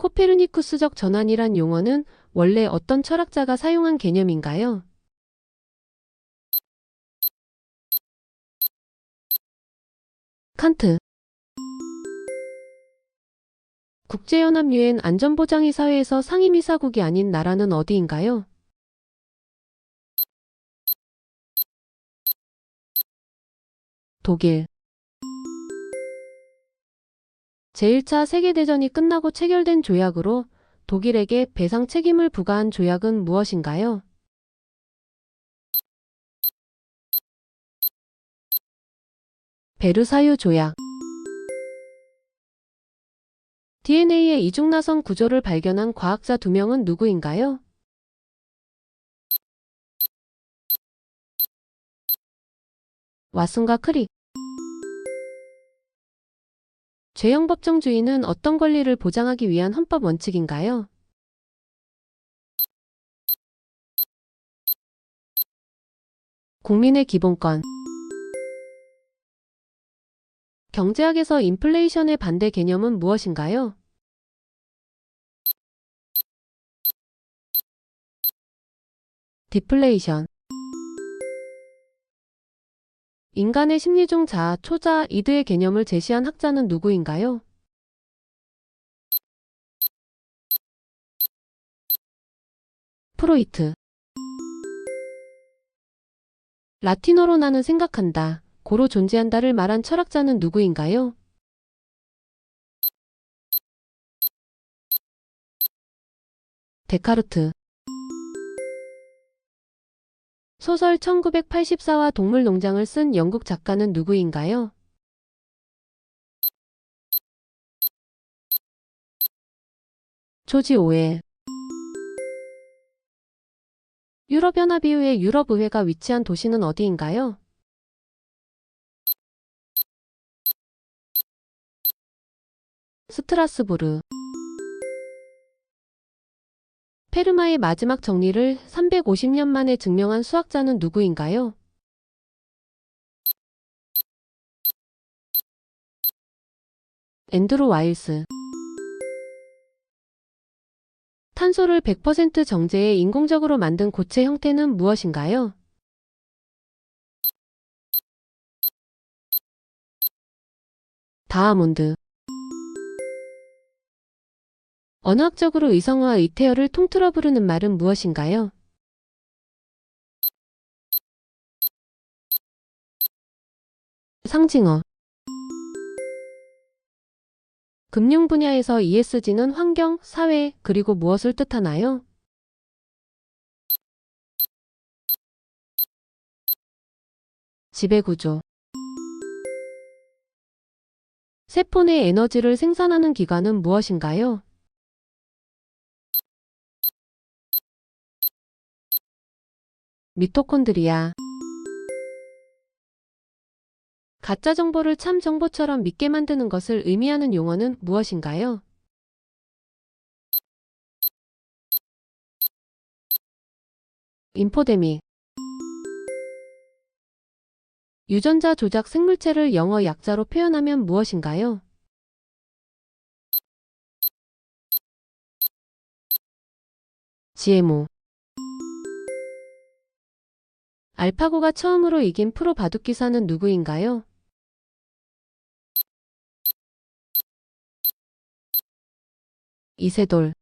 코페르니쿠스적 전환이란 용어는 원래 어떤 철학자가 사용한 개념인가요? 칸트 국제연합 유엔 안전보장위 사회에서 상임이사국이 아닌 나라는 어디인가요? 독일 제1차 세계대전이 끝나고 체결된 조약으로 독일에게 배상 책임을 부과한 조약은 무엇인가요? 베르사유 조약 DNA의 이중나선 구조를 발견한 과학자 두 명은 누구인가요? 왓슨과 크릭 죄형 법정주의는 어떤 권리를 보장하기 위한 헌법 원칙인가요? 국민의 기본권 경제학에서 인플레이션의 반대 개념은 무엇인가요? 디플레이션 인간의 심리 중 자아, 초자, 이드의 개념을 제시한 학자는 누구인가요? 프로이트 라틴어로 나는 생각한다, 고로 존재한다를 말한 철학자는 누구인가요? 데카르트 소설 1984와 동물농장을 쓴 영국 작가는 누구인가요? 조지 오웰 유럽연합 이후에 유럽의회가 위치한 도시는 어디인가요? 스트라스부르 페르마의 마지막 정리를 350년 만에 증명한 수학자는 누구인가요? 앤드루 와일스 탄소를 100% 정제해 인공적으로 만든 고체 형태는 무엇인가요? 다하몬드 언어학적으로 의성어와 의태어를 통틀어 부르는 말은 무엇인가요? 상징어 금융 분야에서 ESG는 환경, 사회, 그리고 무엇을 뜻하나요? 지배구조 세포 내 에너지를 생산하는 기관은 무엇인가요? 미토콘드리아 가짜 정보를 참 정보처럼 믿게 만드는 것을 의미하는 용어는 무엇인가요? 인포데믹 유전자 조작 생물체를 영어 약자로 표현하면 무엇인가요? GMO 알파고가 처음으로 이긴 프로 바둑 기사는 누구인가요? 이세돌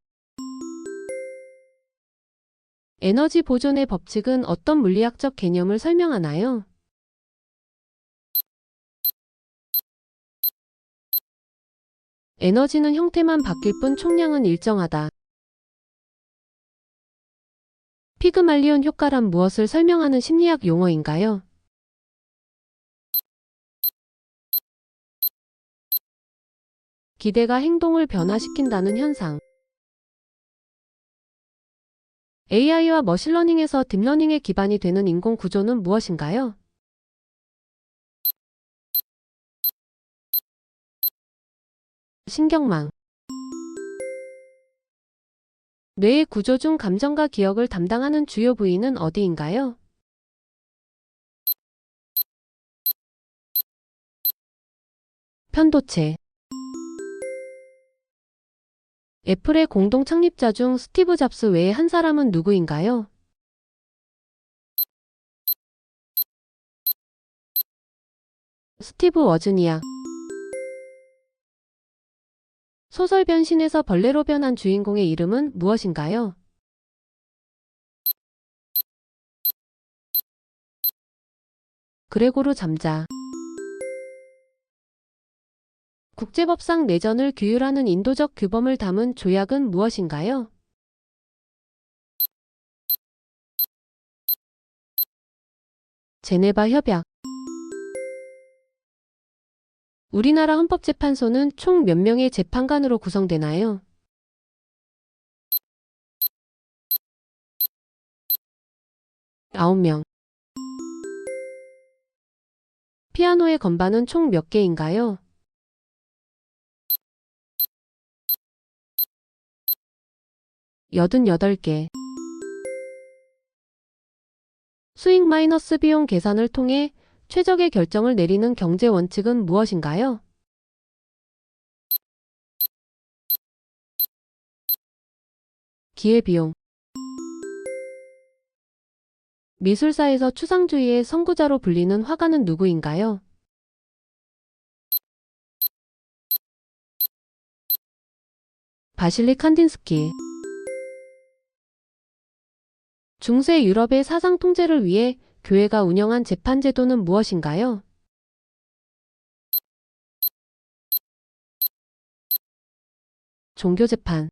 에너지 보존의 법칙은 어떤 물리학적 개념을 설명하나요? 에너지는 형태만 바뀔 뿐 총량은 일정하다. 피그말리온 효과란 무엇을 설명하는 심리학 용어인가요? 기대가 행동을 변화시킨다는 현상. AI와 머신러닝에서 딥러닝의 기반이 되는 인공 구조는 무엇인가요? 신경망. 뇌의 구조 중 감정과 기억을 담당하는 주요 부위는 어디인가요? 편도체 애플의 공동 창립자 중 스티브 잡스 외에 한 사람은 누구인가요? 스티브 워즈니악 소설 변신에서 벌레로 변한 주인공의 이름은 무엇인가요? 그레고르 잠자 국제법상 내전을 규율하는 인도적 규범을 담은 조약은 무엇인가요? 제네바 협약 우리나라 헌법재판소는 총 몇 명의 재판관으로 구성되나요? 아홉 명 피아노의 건반은 총 몇 개인가요? 여든 여덟 개 수익 마이너스 비용 계산을 통해 최적의 결정을 내리는 경제 원칙은 무엇인가요? 기회비용 미술사에서 추상주의의 선구자로 불리는 화가는 누구인가요? 바실리 칸딘스키 중세 유럽의 사상 통제를 위해 교회가 운영한 재판 제도는 무엇인가요? 종교재판